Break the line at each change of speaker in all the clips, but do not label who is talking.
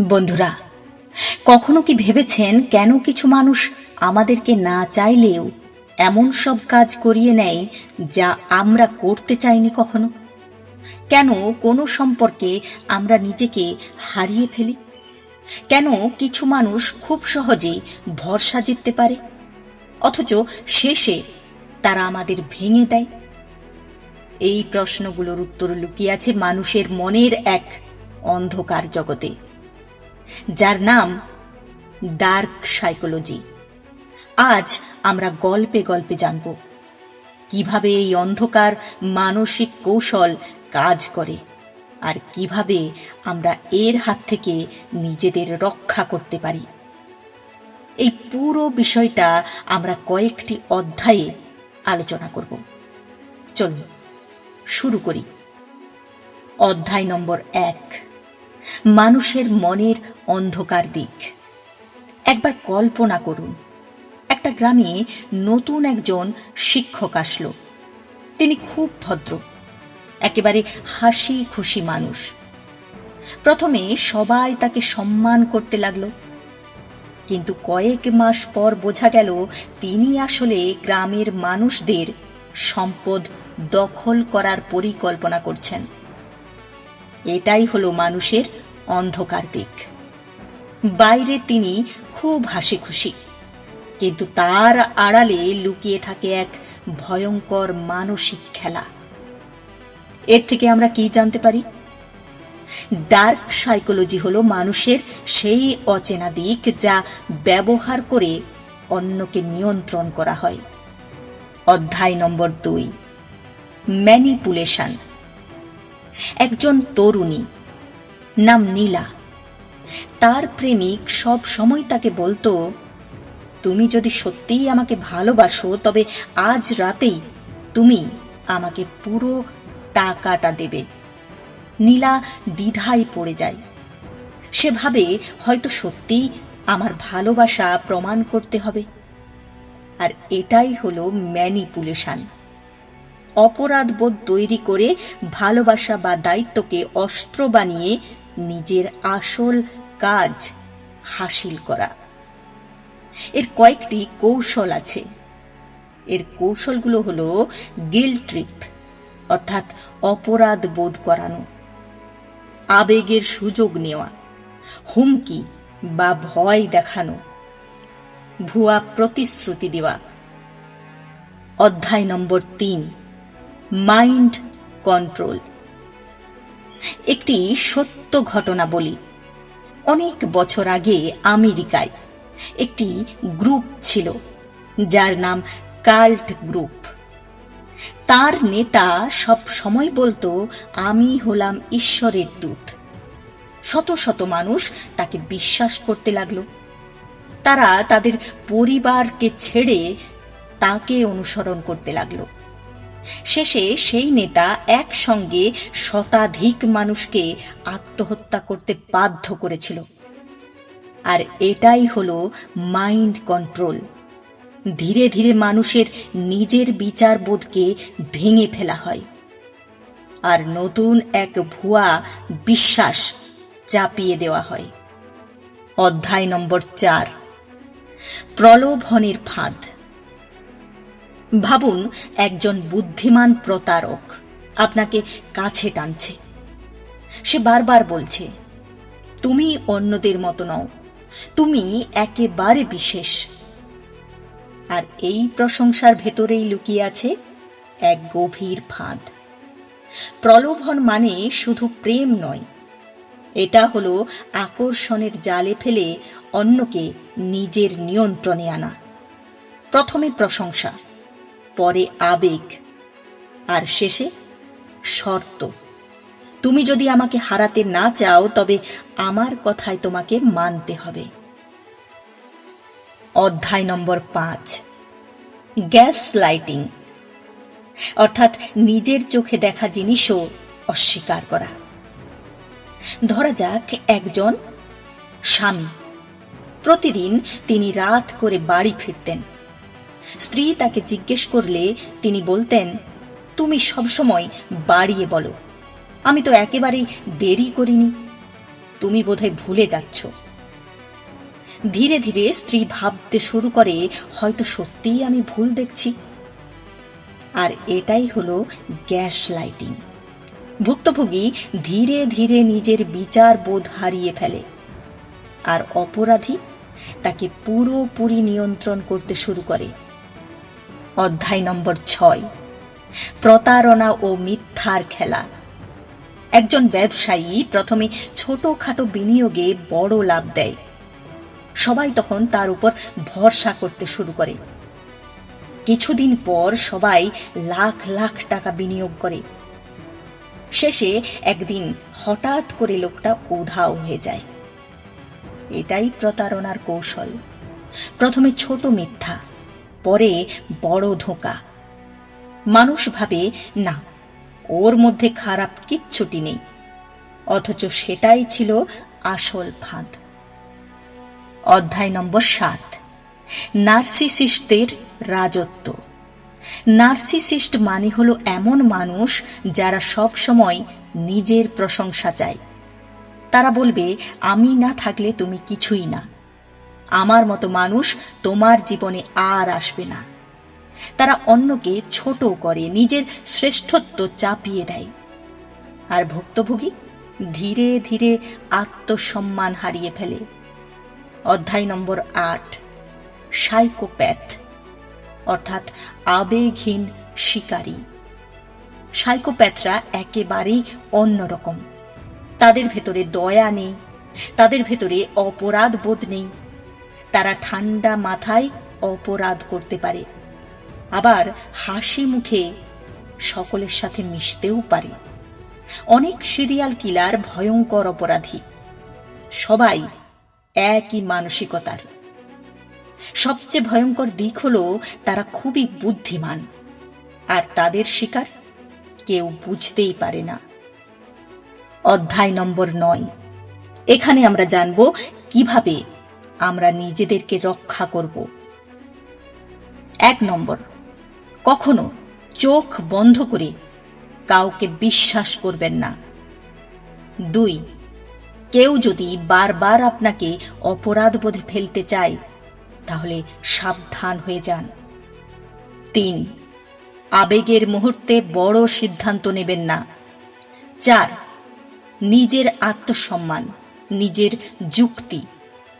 বন্ধুরা, কখনো কি ভেবেছেন কেন কিছু মানুষ আমাদেরকে না চাইলেও এমন সব কাজ করিয়ে নেয় যা আমরা করতে চাইনি কখনো? কেন কোনো সম্পর্কে আমরা নিজেকে হারিয়ে ফেলি? কেন কিছু মানুষ খুব সহজেই ভরসা জিততে পারে? অথচ শেষে তারা আমাদের ভেঙে দেয়? এই প্রশ্নগুলোর উত্তর লুকিয়ে আছে মানুষের মনের এক অন্ধকার জগতে। যার নাম ডার্ক সাইকোলজি। আজ আমরা গল্পে গল্পে জানব কীভাবে এই অন্ধকার মানসিক কৌশল কাজ করে আর কীভাবে আমরা এর হাত থেকে নিজেদের রক্ষা করতে পারি। এই পুরো বিষয়টা আমরা কয়েকটি অধ্যায়ে আলোচনা করব। চলুন, শুরু করি। অধ্যায় নম্বর এক। মানুষের মনের অন্ধকার দিক। একবার কল্পনা করুন, একটা গ্রামে নতুন একজন শিক্ষক আসলো। তিনি খুব ভদ্র, একেবারে হাসি খুশি মানুষ। প্রথমে সবাই তাকে সম্মান করতে লাগল। কিন্তু কয়েক মাস পর বোঝা গেল, তিনি আসলে গ্রামের মানুষদের সম্পদ দখল করার পরিকল্পনা করছেন। এটাই হলো মানুষের অন্ধকার দিক। বাইরে তিনি খুব হাসি খুশি কিন্তু তার আড়ালে লুকিয়ে থাকে এক ভয়ঙ্কর মানসিক খেলা। এর থেকে আমরা কি জানতে পারি? ডার্ক সাইকোলজি হলো মানুষের সেই অচেনা দিক যা ব্যবহার করে অন্যকে নিয়ন্ত্রণ করা হয়। অধ্যায় নম্বর দুই। ম্যানিপুলেশন। একজন তরুণী, নাম নীলা। তার প্রেমিক সব সময় তাকে বলতো, তুমি যদি সত্যিই আমাকে ভালোবাসো, তবে আজ রাতেই তুমি আমাকে পুরো টাকাটা দেবে। নীলা দ্বিধায় পড়ে যায়। সে ভাবে হয়তো সত্যিই আমার ভালোবাসা প্রমাণ করতে হবে। আর এটাই হলো ম্যানিপুলেশন। অপরাধবোধ তৈরি করে ভালোবাসা বা দায়িত্বকে অস্ত্র বানিয়ে নিজের আসল কাজ হাসিল করা। এর কয়েকটি কৌশল আছে। এর কৌশলগুলো হলো গিল ট্রিপ অর্থাৎ অপরাধ বোধ করানো, আবেগের সুযোগ নেওয়া, হুমকি বা ভয় দেখানো, ভুয়া প্রতিশ্রুতি দেওয়া। অধ্যায় নম্বর তিন। Mind control. একটি সত্য ঘটনা বলি। অনেক বছর আগে আমেরিকায় একটি গ্রুপ ছিল, যার নাম কাল্ট গ্রুপ। তার নেতা সব সময় বলতো, আমি হলাম ঈশ্বরের দূত। শত শত মানুষ তাকে বিশ্বাস করতে লাগল। তারা তাদের পরিবারকে ছেড়ে তাকে অনুসরণ করতে লাগল। শেষে সেই নেতা একসঙ্গে শতাধিক মানুষকে আত্মহত্যা করতে বাধ্য করেছিল। আর এটাই হলো মাইন্ড কন্ট্রোল ধীরে ধীরে মানুষের নিজের বিচারবোধকে ভেঙে ফেলা হয়। আর নতুন এক ভুয়া বিশ্বাস চাপিয়ে দেওয়া হয়। অধ্যায় নম্বর চার। প্রলোভনের ফাঁদ। ভাবুন, একজন বুদ্ধিমান প্রতারক আপনাকে কাছে টানছে। সে বারবার বলছে, তুমি অন্যদের মতো নও, তুমি একেবারে বিশেষ। আর এই প্রশংসার ভেতরেই লুকিয়ে আছে এক গভীর ফাঁদ। প্রলোভন মানে শুধু প্রেম নয়, এটা হলো আকর্ষণের জালে ফেলে অন্যকে নিজের নিয়ন্ত্রণে আনা। প্রথমে প্রশংসা পরে আবেগ, আর শেষে শর্ত। তুমি যদি আমাকে হারাতে না চাও, তবে আমার কথায় তোমাকে মানতে হবে। অধ্যায় নম্বর পাঁচ। গ্যাস লাইটিং অর্থাৎ নিজের চোখে দেখা জিনিসও অস্বীকার করা। ধরা যাক একজন স্বামী। প্রতিদিন তিনি রাত করে বাড়ি ফিরতেন। স্ত্রী তাকে জিজ্ঞেস করলে তিনি বলতেন, তুমি সবসময় বাড়িয়ে বলো। আমি তো একেবারেই দেরি করিনি। তুমি বোধহয় ভুলে যাচ্ছ ধীরে ধীরে স্ত্রী ভাবতে শুরু করে, হয়তো সত্যিই আমি ভুল দেখছি। আর এটাই হলো গ্যাস লাইটিং। ভুক্তভোগী ধীরে ধীরে নিজের বিচার বোধ হারিয়ে ফেলে। আর অপরাধী তাকে পুরোপুরি নিয়ন্ত্রণ করতে শুরু করে। অধ্যায় নম্বর ছয়। প্রতারণা ও মিথ্যার খেলা। একজন ব্যবসায়ী প্রথমে ছোটখাটো বিনিয়োগে বড় লাভ দেয়। সবাই তখন তার উপর ভরসা করতে শুরু করে। কিছুদিন পর সবাই লাখ লাখ টাকা বিনিয়োগ করে। শেষে একদিন হঠাৎ করে লোকটা উধাও হয়ে যায়। এটাই প্রতারণার কৌশল। প্রথমে ছোট মিথ্যা পরে বড় ধোঁকা। মানুষ ভাবে, না, ওর মধ্যে খারাপ কিচ্ছুটি নেই। অথচ সেটাই ছিল আসল ফাঁদ। অধ্যায় নম্বর সাত। নার্সিসিস্টদের রাজত্ব। নার্সিসিস্ট মানে হলো এমন মানুষ যারা সব সময় নিজের প্রশংসা চায়। তারা বলবে, আমি না থাকলে তুমি কিছুই না। আমার মতো মানুষ তোমার জীবনে আর আসবে না। তারা অন্যকে ছোট করে, নিজের শ্রেষ্ঠত্ব চাপিয়ে দেয়। আর ভুক্তভোগী ধীরে ধীরে আত্মসম্মান হারিয়ে ফেলে। অধ্যায় নম্বর আট, সাইকোপ্যাথ, অর্থাৎ আবেগহীন শিকারী। সাইকোপ্যাথরা একেবারেই অন্যরকম। তাদের ভেতরে দয়া নেই, তাদের ভেতরে অপরাধ বোধ নেই তারা ঠান্ডা মাথায় অপরাধ করতে পারে। আবার হাসি মুখে সকলের সাথে মিশতেও পারে। অনেক সিরিয়াল কিলার ভয়ঙ্কর অপরাধী। সবাই একই মানসিকতার। সবচেয়ে ভয়ঙ্কর দিক হল তারা খুবই বুদ্ধিমান। আর তাদের শিকার কেউ বুঝতেই পারে না। অধ্যায় নম্বর নয়। এখানে আমরা জানব কীভাবে আমরা নিজেদেরকে রক্ষা করব। এক নম্বর, কখনো চোখ বন্ধ করে কাউকে বিশ্বাস করবেন না। দুই, কেউ যদি বারবার আপনাকে অপরাধ অপরাধবোধে ফেলতে চায়, তাহলে সাবধান হয়ে যান। তিন, আবেগের মুহূর্তে বড় সিদ্ধান্ত নেবেন না। চার, নিজের আত্মসম্মান, নিজের যুক্তি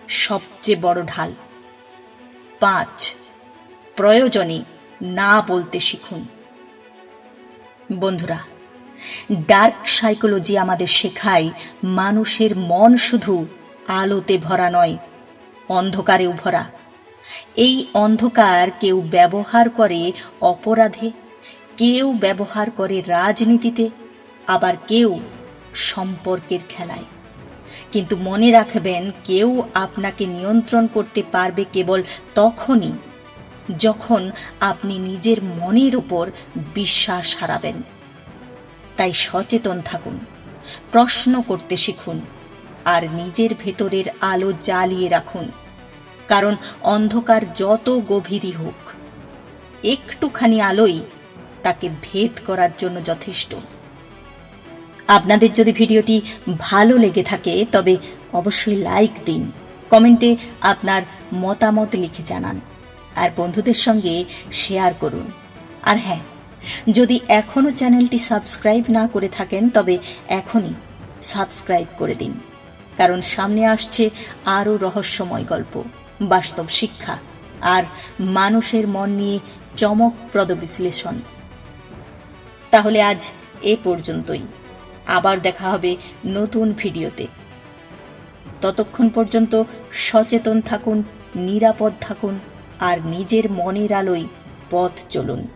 সবচেয়ে বড় ঢাল। পাঁচ, প্রয়োজনে না বলতে শিখুন। বন্ধুরা ডার্ক সাইকোলজি আমাদের শেখায় মানুষের মন শুধু আলোতে ভরা নয়, অন্ধকারেও ভরা। এই অন্ধকার কেউ ব্যবহার করে অপরাধে, কেউ ব্যবহার করে রাজনীতিতে, আবার কেউ সম্পর্কের খেলায়। কিন্তু মনে রাখবেন, কেউ আপনাকে নিয়ন্ত্রণ করতে পারবে কেবল তখনই যখন আপনি নিজের মনের উপর বিশ্বাস হারাবেন। তাই সচেতন থাকুন, প্রশ্ন করতে শিখুন, আর নিজের ভেতরের আলো জ্বালিয়ে রাখুন। কারণ অন্ধকার যত গভীরই হোক, একটুখানি আলোই তাকে ভেদ করার জন্য যথেষ্ট। আপনাদের যদি ভিডিওটি ভালো লেগে থাকে, তবে অবশ্যই লাইক দিন। কমেন্টে আপনার মতামত লিখে জানান। আর বন্ধুদের সঙ্গে শেয়ার করুন। আর হ্যাঁ যদি এখনও চ্যানেলটি সাবস্ক্রাইব না করে থাকেন, তবে এখনই সাবস্ক্রাইব করে দিন। কারণ সামনে আসছে আরও রহস্যময় গল্প, বাস্তব শিক্ষা আর মানুষের মন নিয়ে চমকপ্রদ বিশ্লেষণ। তাহলে আজ এ পর্যন্তই। আবার দেখা হবে নতুন ভিডিওতে। ততক্ষণ পর্যন্ত সচেতন থাকুন, নিরাপদ থাকুন আর নিজের মনের আলোয় পথ চলুন।